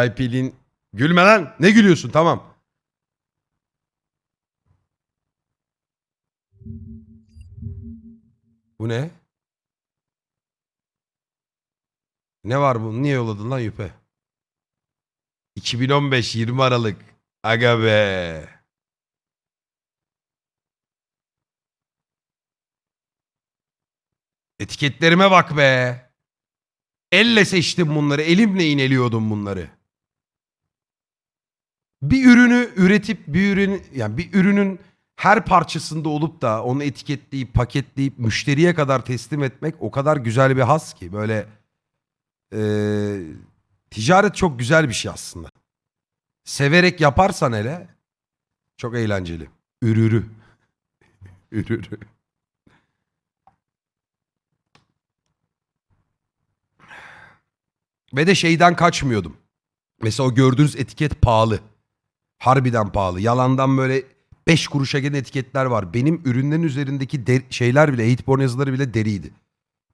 VIP'liğin... Gülme lan. Ne gülüyorsun? Tamam. Bu ne? Ne var bu? Niye yolladın lan Yüpe? 2015 20 Aralık. Aga be. Etiketlerime bak be. Elle seçtim bunları. Elimle iğneliyordum bunları. Bir ürünü üretip bir ürün yani bir ürünün her parçasında olup da onu etiketleyip paketleyip müşteriye kadar teslim etmek o kadar güzel bir has ki böyle eee, ticaret çok güzel bir şey aslında. Severek yaparsan hele çok eğlenceli. Ürürü. Ürürü. Ve de şeyden kaçmıyordum. Mesela o gördüğünüz etiket pahalı. Harbiden pahalı. Yalandan böyle 5 kuruşa gelen etiketler var. Benim ürünlerin üzerindeki de- şeyler bile, Hateborn yazıları bile deriydi.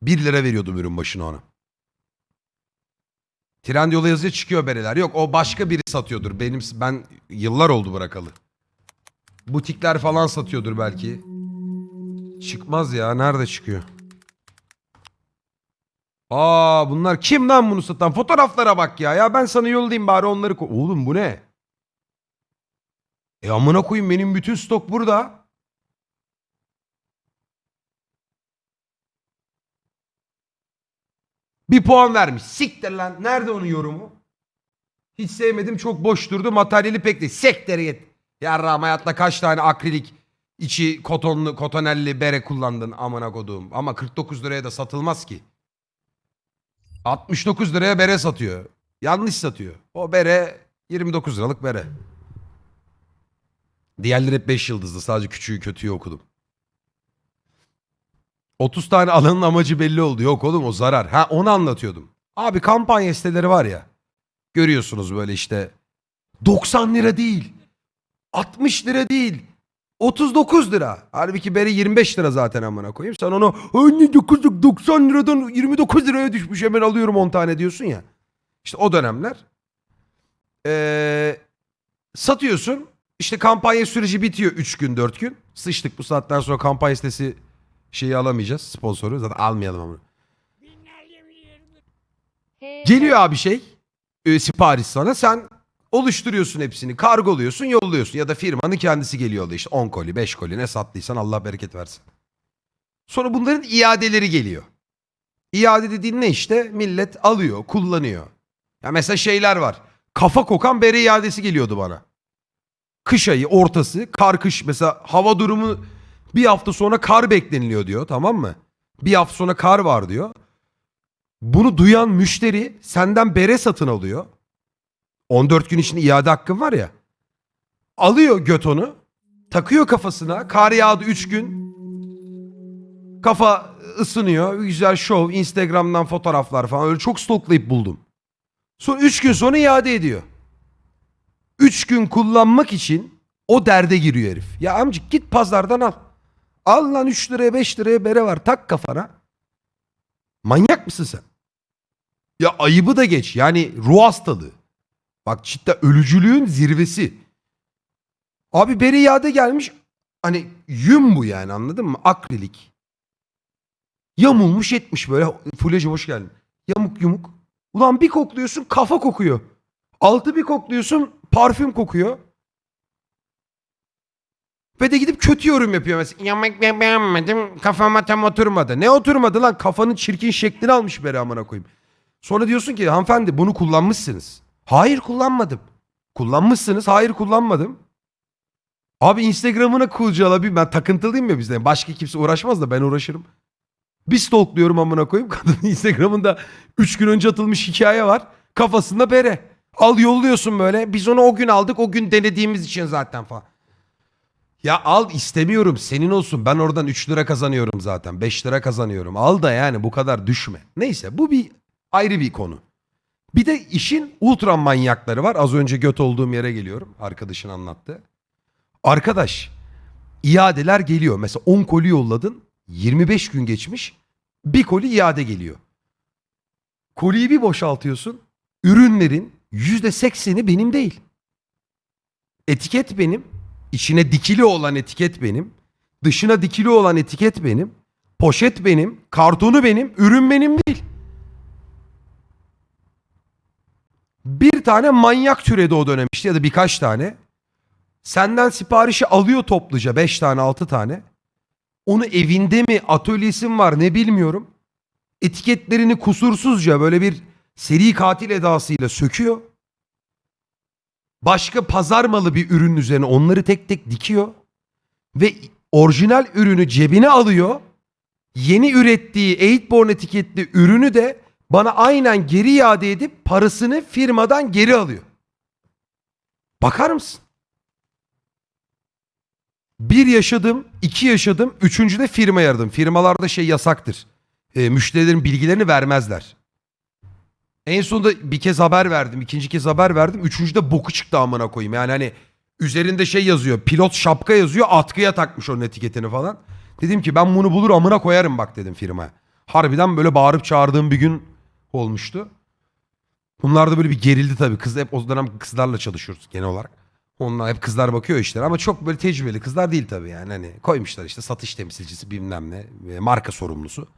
1 lira veriyordum ürün başına ona. Trendyol'a yazıya çıkıyor bereler. Yok o başka biri satıyordur. Benim ben yıllar oldu bırakalı. Butikler falan satıyordur belki. Çıkmaz ya. Nerede çıkıyor? Aa bunlar kim lan bunu satan? Fotoğraflara bak ya. Ya ben sana yollayayım bari onları. ko- Oğlum bu ne? E amına koyayım benim bütün stok burada. Bir puan vermiş. Siktir lan. Nerede onun yorumu? Hiç sevmedim çok boş durdu. Materyali pek değil. Sektere git. Yarrağım hayatta kaç tane akrilik içi kotonlu kotonelli bere kullandın amına koduğum. Ama 49 liraya da satılmaz ki. 69 liraya bere satıyor. Yanlış satıyor. O bere 29 liralık bere. Diğerleri hep 5 yıldızlı. Sadece küçüğü kötüyü okudum. 30 tane alanın amacı belli oldu. Yok oğlum o zarar. Ha onu anlatıyordum. Abi kampanya siteleri var ya. Görüyorsunuz böyle işte 90 lira değil. 60 lira değil. 39 lira. Halbuki beri 25 lira zaten amına koyayım. Sen onu anne 9 90 liradan 29 liraya düşmüş hemen alıyorum 10 tane diyorsun ya. İşte o dönemler. Ee, satıyorsun. İşte kampanya süreci bitiyor 3 gün 4 gün. Sıçtık bu saatten sonra kampanya sitesi şeyi alamayacağız sponsoru. Zaten almayalım ama. Geliyor abi şey. e, sipariş sana. Sen oluşturuyorsun hepsini. Kargoluyorsun, yolluyorsun. Ya da firmanın kendisi geliyor oluyor işte 10 koli, 5 koli ne sattıysan Allah bereket versin. Sonra bunların iadeleri geliyor. İade dediğin ne işte? Millet alıyor, kullanıyor. Ya mesela şeyler var. Kafa kokan bere iadesi geliyordu bana. Kış ayı ortası, kar kış mesela hava durumu bir hafta sonra kar bekleniliyor diyor tamam mı? Bir hafta sonra kar var diyor. Bunu duyan müşteri senden bere satın alıyor. 14 gün içinde iade hakkın var ya. Alıyor götonu. Takıyor kafasına. Kar yağdı 3 gün. Kafa ısınıyor. Güzel şov. Instagram'dan fotoğraflar falan. Öyle çok stoklayıp buldum. Sonra 3 gün sonra iade ediyor. 3 gün kullanmak için o derde giriyor herif. Ya amcık git pazardan al. Al lan 3 liraya 5 liraya bere var. Tak kafana. Manyak mısın sen? Ya ayıbı da geç. Yani ruh hastalığı. Bak cidden ölücülüğün zirvesi. Abi beri iade gelmiş. Hani yün bu yani anladın mı? Akrilik. Yamulmuş etmiş böyle. Fulyacı hoş geldin. Yamuk yumuk. Ulan bir kokluyorsun kafa kokuyor. Altı bir kokluyorsun parfüm kokuyor. Ve de gidip kötü yorum yapıyor mesela. Yemek ben beğenmedim kafama tam oturmadı. Ne oturmadı lan kafanın çirkin şeklini almış beri amına koyayım. Sonra diyorsun ki hanımefendi bunu kullanmışsınız. Hayır kullanmadım. Kullanmışsınız. Hayır kullanmadım. Abi Instagram'ına kulcala bir ben takıntılıyım ya bizden. Başka kimse uğraşmaz da ben uğraşırım. Bir stalkluyorum amına koyayım. Kadının Instagram'ında 3 gün önce atılmış hikaye var. Kafasında bere. Al yolluyorsun böyle. Biz onu o gün aldık. O gün denediğimiz için zaten falan. Ya al istemiyorum. Senin olsun. Ben oradan 3 lira kazanıyorum zaten. 5 lira kazanıyorum. Al da yani bu kadar düşme. Neyse bu bir ayrı bir konu. Bir de işin ultra manyakları var. Az önce göt olduğum yere geliyorum. Arkadaşın anlattı. Arkadaş iadeler geliyor. Mesela 10 koli yolladın. 25 gün geçmiş. Bir koli iade geliyor. Koliyi bir boşaltıyorsun. Ürünlerin yüzde sekseni benim değil. Etiket benim. içine dikili olan etiket benim. Dışına dikili olan etiket benim. Poşet benim. Kartonu benim. Ürün benim değil. Bir tane manyak türedi o dönem işte ya da birkaç tane. Senden siparişi alıyor topluca 5 tane 6 tane. Onu evinde mi atölyesi mi var ne bilmiyorum. Etiketlerini kusursuzca böyle bir seri katil edasıyla söküyor. Başka pazar malı bir ürünün üzerine onları tek tek dikiyor. Ve orijinal ürünü cebine alıyor. Yeni ürettiği 8born etiketli ürünü de bana aynen geri iade edip parasını firmadan geri alıyor. Bakar mısın? Bir yaşadım, iki yaşadım, üçüncü de firma yaradım. Firmalarda şey yasaktır. E, müşterilerin bilgilerini vermezler. En sonunda bir kez haber verdim, ikinci kez haber verdim. Üçüncüde boku çıktı amına koyayım. Yani hani üzerinde şey yazıyor, pilot şapka yazıyor, atkıya takmış onun etiketini falan. Dedim ki ben bunu bulur amına koyarım bak dedim firmaya. Harbiden böyle bağırıp çağırdığım bir gün olmuştu. Bunlar da böyle bir gerildi tabii. Kız hep o dönem kızlarla çalışıyoruz genel olarak. Onlar hep kızlar bakıyor işlere ama çok böyle tecrübeli kızlar değil tabii yani. Hani koymuşlar işte satış temsilcisi bilmem ne, marka sorumlusu.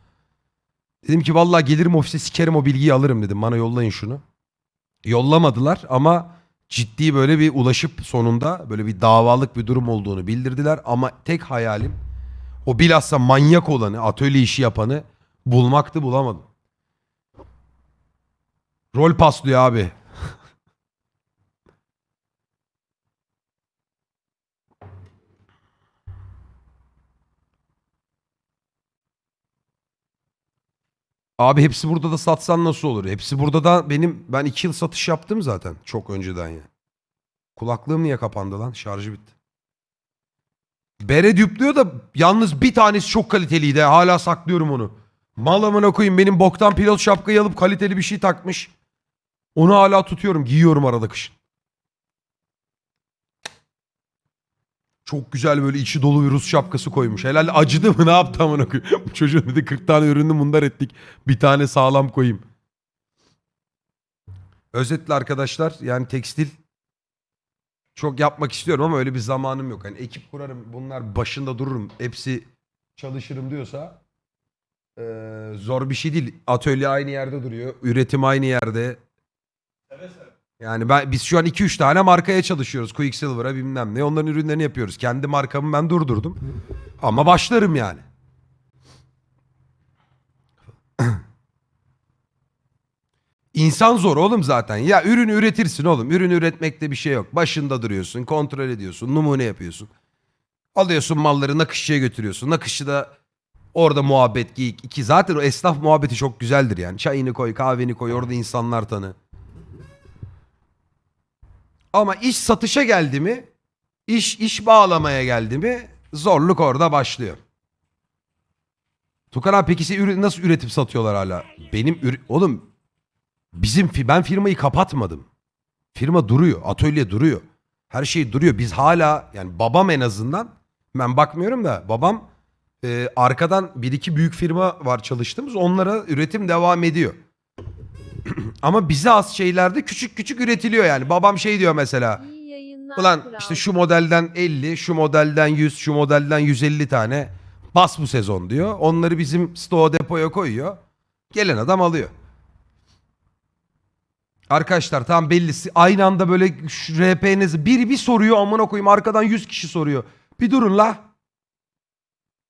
Dedim ki vallahi gelirim ofise sikerim o bilgiyi alırım dedim. Bana yollayın şunu. Yollamadılar ama ciddi böyle bir ulaşıp sonunda böyle bir davalık bir durum olduğunu bildirdiler. Ama tek hayalim o bilhassa manyak olanı, atölye işi yapanı bulmaktı bulamadım. Rol paslıyor abi. Abi hepsi burada da satsan nasıl olur? Hepsi burada da benim ben iki yıl satış yaptım zaten çok önceden ya. Kulaklığım niye kapandı lan? Şarjı bitti. Bere düplüyor da yalnız bir tanesi çok kaliteliydi. Hala saklıyorum onu. Mal amına koyayım benim boktan pilot şapkayı alıp kaliteli bir şey takmış. Onu hala tutuyorum. Giyiyorum arada kışın. Çok güzel böyle içi dolu bir Rus şapkası koymuş. Helal acıdı mı ne yaptı amına koyayım. Bu çocuğun dedi 40 tane ürünü mundar ettik. Bir tane sağlam koyayım. Özetle arkadaşlar yani tekstil çok yapmak istiyorum ama öyle bir zamanım yok. Hani ekip kurarım bunlar başında dururum. Hepsi çalışırım diyorsa eee, zor bir şey değil. Atölye aynı yerde duruyor. Üretim aynı yerde. Yani ben biz şu an 2-3 tane markaya çalışıyoruz. Quicksilver'a bilmem ne. Onların ürünlerini yapıyoruz. Kendi markamı ben durdurdum. Ama başlarım yani. İnsan zor oğlum zaten. Ya ürün üretirsin oğlum. Ürün üretmekte bir şey yok. Başında duruyorsun, kontrol ediyorsun, numune yapıyorsun. Alıyorsun malları nakışçıya götürüyorsun. Nakışçı da orada muhabbet geyik. İki zaten o esnaf muhabbeti çok güzeldir yani. Çayını koy, kahveni koy, orada insanlar tanı. Ama iş satışa geldi mi, iş iş bağlamaya geldi mi zorluk orada başlıyor. Tukan abi peki nasıl üretip satıyorlar hala? Benim. Oğlum bizim ben firmayı kapatmadım. Firma duruyor, atölye duruyor. Her şey duruyor. Biz hala yani babam en azından ben bakmıyorum da babam e, arkadan bir iki büyük firma var çalıştığımız onlara üretim devam ediyor. Ama bize az şeylerde küçük küçük üretiliyor yani. Babam şey diyor mesela. İyi yayınlar Ulan kral. işte şu modelden 50, şu modelden 100, şu modelden 150 tane bas bu sezon diyor. Onları bizim stoğa depoya koyuyor. Gelen adam alıyor. Arkadaşlar tam bellisi aynı anda böyle RP'nizi biri bir soruyor amına koyayım arkadan 100 kişi soruyor. Bir durun la.